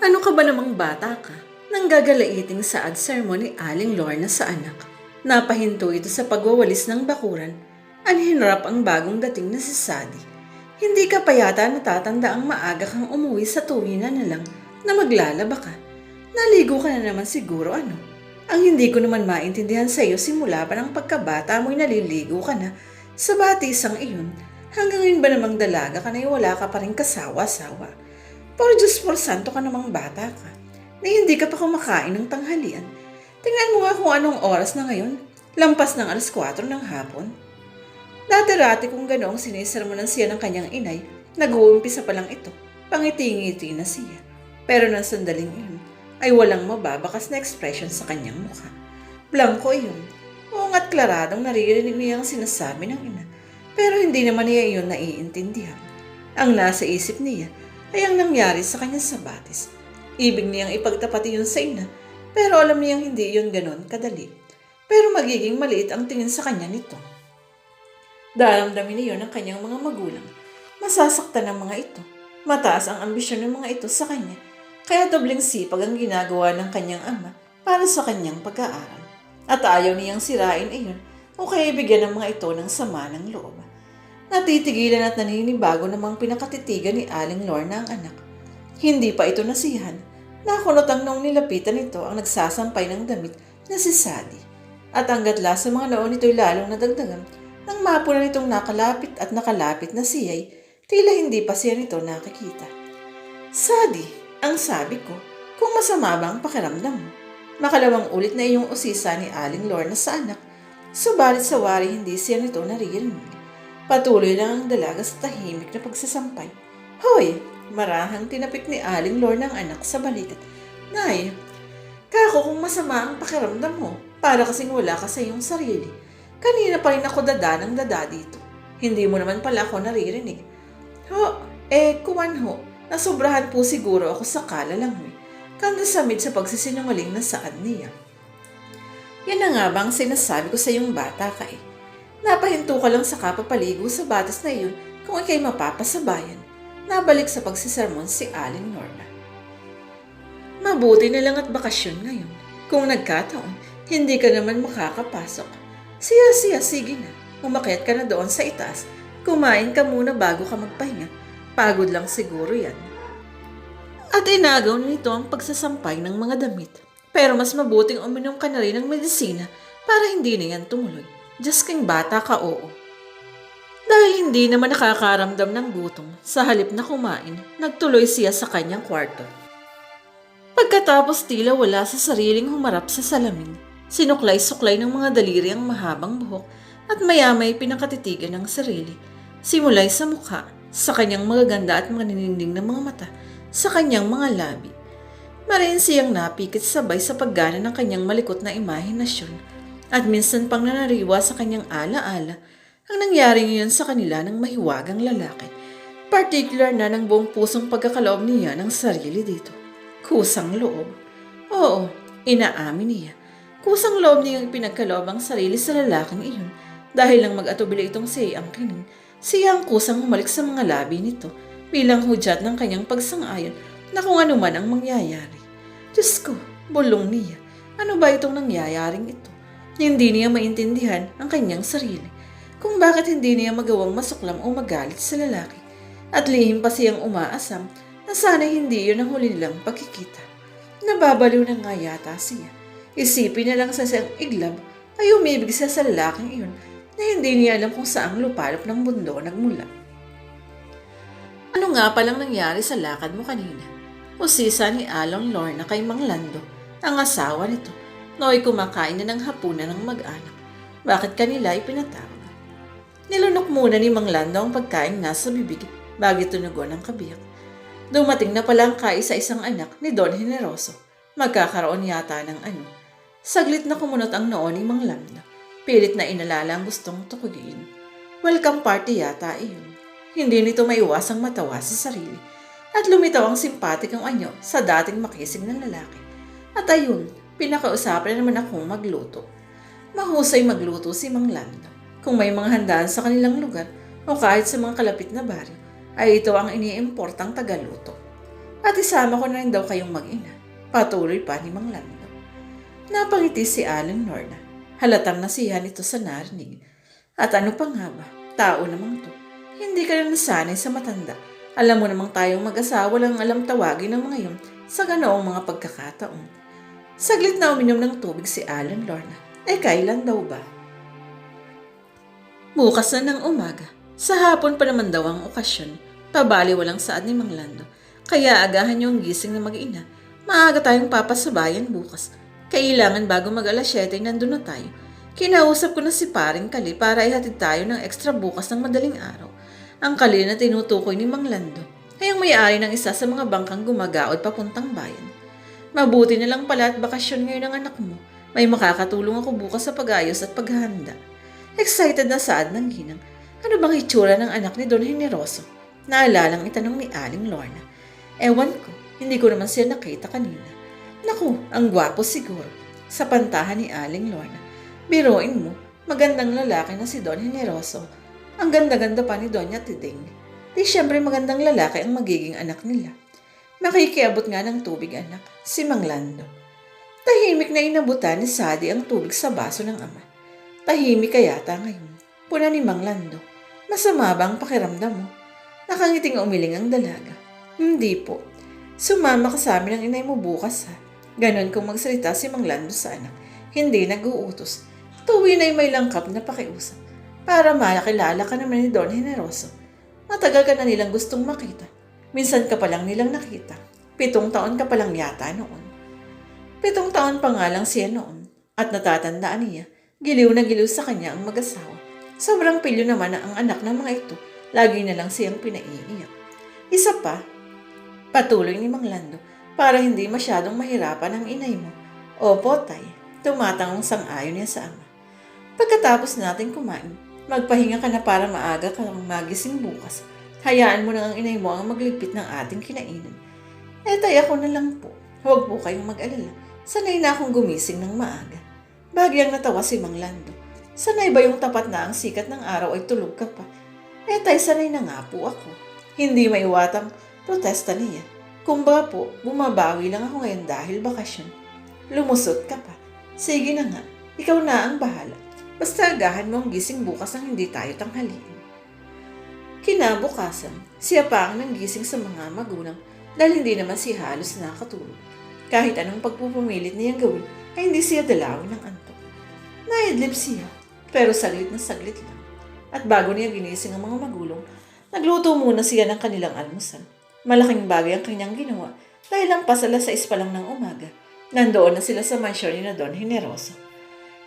Ano ka ba namang bata ka? Nang gagalaiting saad sermon ni Aling Lorna sa anak. Napahinto ito sa pagwawalis ng bakuran. Anhinarap ang bagong dating na si Sadi. Hindi ka pa yata natatanda ang maaga kang umuwi sa tuwina na lang na maglalaba ka. Naligo ka na naman siguro ano. Ang hindi ko naman maintindihan sa iyo simula pa ng pagkabata mo'y naliligo ka na sa batisang iyon. Hanggang ngayon ba namang dalaga ka na wala ka pa rin kasawa-sawa? Por Diyos por santo ka namang bata ka na hindi ka pa kumakain ng tanghalian. Tingnan mo nga kung anong oras na ngayon. Lampas ng alas 4 ng hapon. Dati-rati kung ganoong sinisermonan siya ng kanyang inay, nag-uumpisa pa lang ito. Pangiti-ngiti na siya. Pero nang sandaling iyon, ay walang mababakas na ekspresyon sa kanyang mukha. Blanco iyon. Oo nga't klaradong naririnig niya ang sinasabi ng ina. Pero hindi naman niya iyon naiintindihan. Ang nasa isip niya ay ang nangyari sa kanya sa batis. Ibig niyang ipagtapat iyon sa ina, pero alam niyang hindi iyon ganon kadali. Pero magiging maliit ang tingin sa kanya nito. Daramdamin niyo ng kanyang mga magulang. Masasaktan ng mga ito. Mataas ang ambisyon ng mga ito sa kanya. Kaya dobling sipag ang ginagawa ng kanyang ama para sa kanyang pag-aaral. At ayaw niyang sirain iyon o kaya bigyan ng mga ito ng sama ng loob. Natitigilan at naninibago namang pinakatitigan ni Aling Lorna ang anak. Hindi pa ito nasihan. Nakunot ang nung nilapitan nito ang nagsasampay ng damit na si Sadi. At ang gatla sa mga noon nito'y lalong nadagdagan nang mapuna nitong nakalapit at nakalapit na siya'y tila hindi pa siya nito nakikita. Sadi, ang sabi ko, kung masama ba ang pakiramdam mo? Makalawang ulit na iyong usisa ni Aling Lorna sa anak, subalit sa wari hindi siya nito naririnig. Patuloy lang ang dalaga sa tahimik na pagsasampay. Hoy! Marahang tinapik ni Aling Lorna ang anak sa balikat. Nay, kako kung masama ang pakiramdam mo, para kasing wala ka sa iyong sarili. Kanina pa rin ako dada ng dada dito. Hindi mo naman pala ako naririnig. Ho, eh, kuwan ho. Nasobrahan po siguro ako sa kala lang eh. Kanda samid sa pagsisinungaling na saan niya. Yan na nga bang sinasabi ko sa iyong bata ka eh. Napahinto ka lang sa kapapaligo sa batas na iyon kung ikay mapapasabayan. Nabalik sa pagsisermon si Aling Norma. Mabuti na lang at bakasyon ngayon. Kung nagkataon, hindi ka naman makakapasok. Siya-siya, sige na. Umakyat ka na doon sa itaas. Kumain ka muna bago ka magpahinga. Pagod lang siguro yan. At inagaw nito ang pagsasampay ng mga damit. Pero mas mabuting uminom ka na rin ng medisina para hindi na yan tumuloy. Diyos king bata ka, oo. Dahil hindi naman nakakaramdam ng gutom, sa halip na kumain, nagtuloy siya sa kanyang kwarto. Pagkatapos tila wala sa sariling humarap sa salamin, sinuklay-suklay ng mga daliri ang mahabang buhok at mayamay pinakatitigan ng sarili. Simulay sa mukha, sa kanyang magaganda at mga na mga mata, sa kanyang mga labi. Marin siyang napikit sabay sa paggana ng kanyang malikot na imahinasyon at minsan pang nanariwa sa kanyang ala-ala ang nangyari ngayon sa kanila ng mahiwagang lalaki. Particular na ng buong pusong pagkakaloob niya ng sarili dito. Kusang loob. Oo, inaamin niya. Kusang loob niyang pinagkaloob ang sarili sa lalaking iyon dahil lang mag-atubili itong si ang kinin. Siya ang kusang humalik sa mga labi nito bilang hudyat ng kanyang pagsang-ayon na kung ano man ang mangyayari. Diyos ko, bulong niya. Ano ba itong nangyayaring ito? Hindi niya maintindihan ang kanyang sarili kung bakit hindi niya magawang masuklam o magalit sa lalaki. At lihim pa siyang umaasam na sana hindi yun ang huli nilang pagkikita. Nababaliw na nga yata siya. Isipin na lang sa siyang iglab ay umibig siya sa lalaking iyon na hindi niya alam kung saang lupalop ng mundo nagmula. Ano nga palang nangyari sa lakad mo kanina? Usisa ni Alon Lorna kay Mang Lando, ang asawa nito, nooy kumakain na ng hapunan ng mag-anak. Bakit kanila ipinatawag? Nilunok muna ni Mang Lando ang pagkain nasa bibig bago tunugon ang kabiyak. Dumating na pala ang kaisa-isang anak ni Don Generoso. Magkakaroon yata ng ano. Saglit na kumunot ang noo ni Mang Lando. Pilit na inalala ang gustong tukugin. Welcome party yata iyon. Hindi nito maiwasang matawa sa sarili. At lumitaw ang simpatikong anyo sa dating makisig ng lalaki. At ayun, pinakausapan na naman akong magluto. Mahusay magluto si Mang Lando. Kung may mga handaan sa kanilang lugar o kahit sa mga kalapit na baryo, ay ito ang iniimportang tagaluto. At isama ko na rin daw kayong mag-ina. Patuloy pa ni Mang Lando. Napangiti si Alan Lorna. Halatang nasihan ito sa narinig. At ano pa nga ba? Tao namang to. Hindi ka na nasanay sa matanda. Alam mo namang tayong mag-asawa lang alam tawagin ng mga yun sa ganoong mga pagkakataon. Saglit na uminom ng tubig si Alan Lorna. Eh kailan daw ba? Bukas na ng umaga. Sa hapon pa naman daw ang okasyon. Pabali walang saad ni Mang Lando. Kaya agahan ang gising na mag-ina. Maaga tayong papasabayan bukas. Kailangan bago mag alas 7 nandun na tayo. Kinausap ko na si paring Kali para ihatid tayo ng extra bukas ng madaling araw. Ang Kali na tinutukoy ni Mang Lando ay may-ari ng isa sa mga bangkang gumagaod papuntang bayan. Mabuti na lang pala at bakasyon ngayon ng anak mo. May makakatulong ako bukas sa pag-ayos at paghahanda. Excited na saad ng ginang. Ano bang itsura ng anak ni Don Generoso? Naalalang itanong ni Aling Lorna. Ewan ko, hindi ko naman siya nakita kanina. Naku, ang gwapo siguro. Sa pantahan ni Aling Lorna. Biruin mo, magandang lalaki na si Don Generoso. Ang ganda-ganda pa ni Doña Tiding. Di syempre magandang lalaki ang magiging anak nila. Makikiabot nga ng tubig anak, si Mang Lando. Tahimik na inabutan ni Sadi ang tubig sa baso ng ama. Tahimik ka yata ngayon. Puna ni Mang Lando. Masama ba ang pakiramdam mo? Nakangiting umiling ang dalaga. Hindi po. Sumama ka sa amin ang inay mo bukas ha. Ganon kung magsalita si Mang Lando sa anak. Hindi nag-uutos. Tuwi na may langkap na pakiusap. Para malakilala ka naman ni Don Generoso. Matagal ka na nilang gustong makita. Minsan ka pa lang nilang nakita. Pitong taon ka pa lang yata noon. Pitong taon pa nga lang siya noon. At natatandaan niya, giliw na giliw sa kanya ang mag-asawa. Sobrang pilyo naman na ang anak ng mga ito. Lagi na lang siyang pinaiiyak. Isa pa, patuloy ni Mang Lando para hindi masyadong mahirapan ang inay mo. Opo, tay. Tumatangong sang-ayon niya sa ama. Pagkatapos natin kumain, magpahinga ka na para maaga kang magising bukas. Hayaan mo na ang inay mo ang magligpit ng ating kinainan. Eh, tay, ako na lang po. Huwag po kayong mag-alala. Sanay na akong gumising ng maaga. Bagyang natawa si Mang Lando. Sanay ba yung tapat na ang sikat ng araw ay tulog ka pa? Eh, tay, sanay na nga po ako. Hindi maiwatang protesta niya. Kumbaga po, bumabawi lang ako ngayon dahil bakasyon. Lumusot ka pa. Sige na nga, ikaw na ang bahala. Basta agahan mo ang gising bukas ang hindi tayo tanghaliin. Kinabukasan, siya pa ang nanggising sa mga magulang dahil hindi naman siya halos nakatulog. Kahit anong pagpupumilit niyang gawin, ay hindi siya dalawin ng antok. Naidlip siya, pero saglit na saglit lang. At bago niya ginising ang mga magulong, nagluto muna siya ng kanilang almusal. Malaking bagay ang kanyang ginawa dahil ang pasala sa pa lang ng umaga. Nandoon na sila sa mansyon ni na Don Generoso.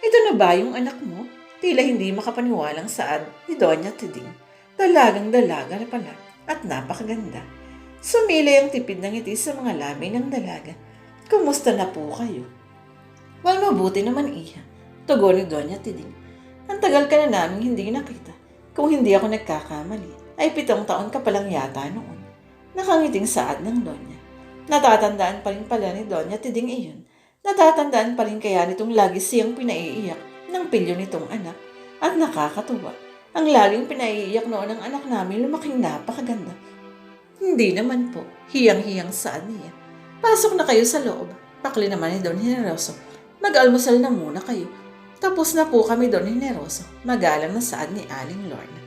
Ito na ba yung anak mo? Tila hindi makapaniwalang saad ni Doña Tiding. Dalagang dalaga na pala at napakaganda. Sumilay ang tipid ng ngiti sa mga labi ng dalaga. Kumusta na po kayo? Well, mabuti naman iya. Tugon ni Doña Tiding. Ang tagal ka na namin hindi nakita. Kung hindi ako nagkakamali, ay pitong taon ka palang yata noon. Nakangiting saad ng Doña. Natatandaan pa rin pala ni Doña Tiding iyon. Natatandaan pa rin kaya nitong lagi siyang pinaiiyak ng pilyo nitong anak. At nakakatuwa. Ang laging pinaiiyak noon ng anak namin lumaking napakaganda. Hindi naman po. Hiyang-hiyang saan niya. Pasok na kayo sa loob. Pakli naman ni Don Generoso. Mag-almusal na muna kayo. Tapos na po kami Don Generoso. Magalang na saan ni Aling Lorna.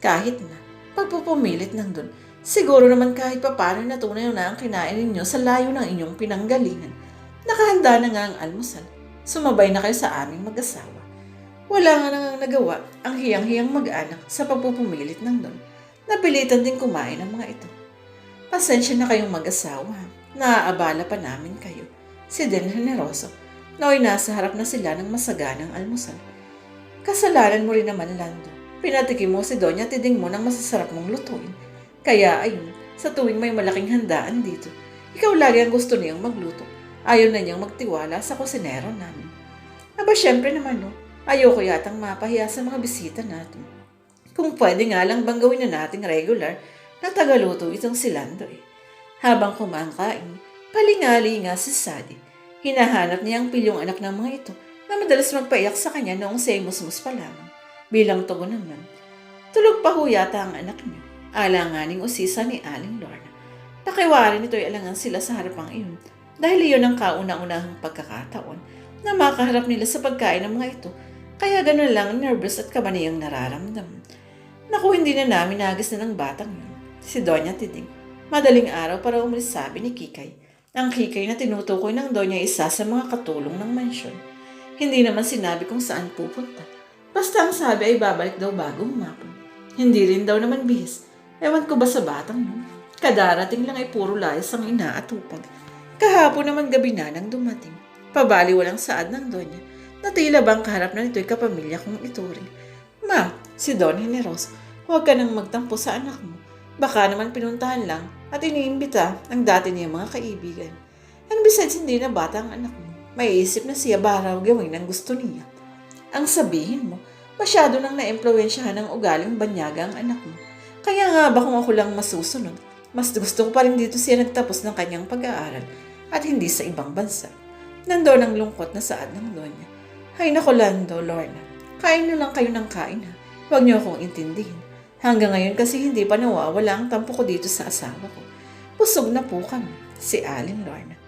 Kahit na, pagpupumilit ng Don, siguro naman kahit papano natunay na ang kinain ninyo sa layo ng inyong pinanggalingan. Nakahanda na nga ang almusal. Sumabay na kayo sa aming mag-asawa. Wala nga nang nagawa ang hiyang-hiyang mag-anak sa pagpupumilit ng Don. Napilitan din kumain ang mga ito. Pasensya na kayong mag-asawa. Naaabala pa namin kayo. Si Den Generoso. Naway nasa harap na sila ng masaganang almusal. Kasalanan mo rin naman, Lando. Pinatikim mo si Doña Tiding mo ng masasarap mong lutuin. Kaya ayun, sa tuwing may malaking handaan dito, ikaw lagi ang gusto niyang magluto. Ayaw na niyang magtiwala sa kusinero namin. Aba, syempre naman no, ayoko yatang mapahiya sa mga bisita natin. Kung pwede nga lang bang gawin na nating regular na tagaluto itong si Lando eh. Habang kumakain, palingali nga si Sadi. Hinahanap niya ang pilyong anak ng mga ito na madalas magpaiyak sa kanya noong semus-mus pa lamang. Bilang tugon naman, tulog pa ho yata ang anak niyo. Alanganing usisa ni Aling Lorna. Pakiwari nito'y alangan sila sa harapang iyon dahil iyon ang kauna-unahang pagkakataon na makaharap nila sa pagkain ng mga ito kaya ganun lang nervous at kabaniyang nararamdaman. Naku, hindi na namin nagis na ng batang yun. Si Doña Titing. Madaling araw para umalis sabi ni Kikay. Ang Kikay na tinutukoy ng Doña isa sa mga katulong ng mansyon. Hindi naman sinabi kung saan pupunta. Basta ang sabi ay babalik daw bago humapon. Hindi rin daw naman bihis. Ewan ko ba sa batang yun? Kadarating lang ay puro layas ang inaatupag. Kahapon naman gabi na nang dumating. Pabali walang saad ng Doña na tila bang kaharap na nito'y kapamilya kong ituring. Ma, si Don Generos, huwag ka nang magtampo sa anak mo. Baka naman pinuntahan lang at iniimbita ang dati niyang mga kaibigan. And besides, hindi na bata ang anak mo. May isip na siya ba raw gawin ang gusto niya. Ang sabihin mo, masyado nang naimpluwensyahan ng ugaling banyaga ang anak mo. Kaya nga ba kung ako lang masusunod, mas gusto ko pa rin dito siya nagtapos ng kanyang pag-aaral at hindi sa ibang bansa. Nandoon ang lungkot na saad ng Donya. Hay nako Lando, Lorna. Kain nyo lang kayo ng kain ha. Huwag niyo akong intindihin. Hanggang ngayon kasi hindi pa nawawala ang tampo ko dito sa asawa ko. Pusog na po kami, si Aling Lorna.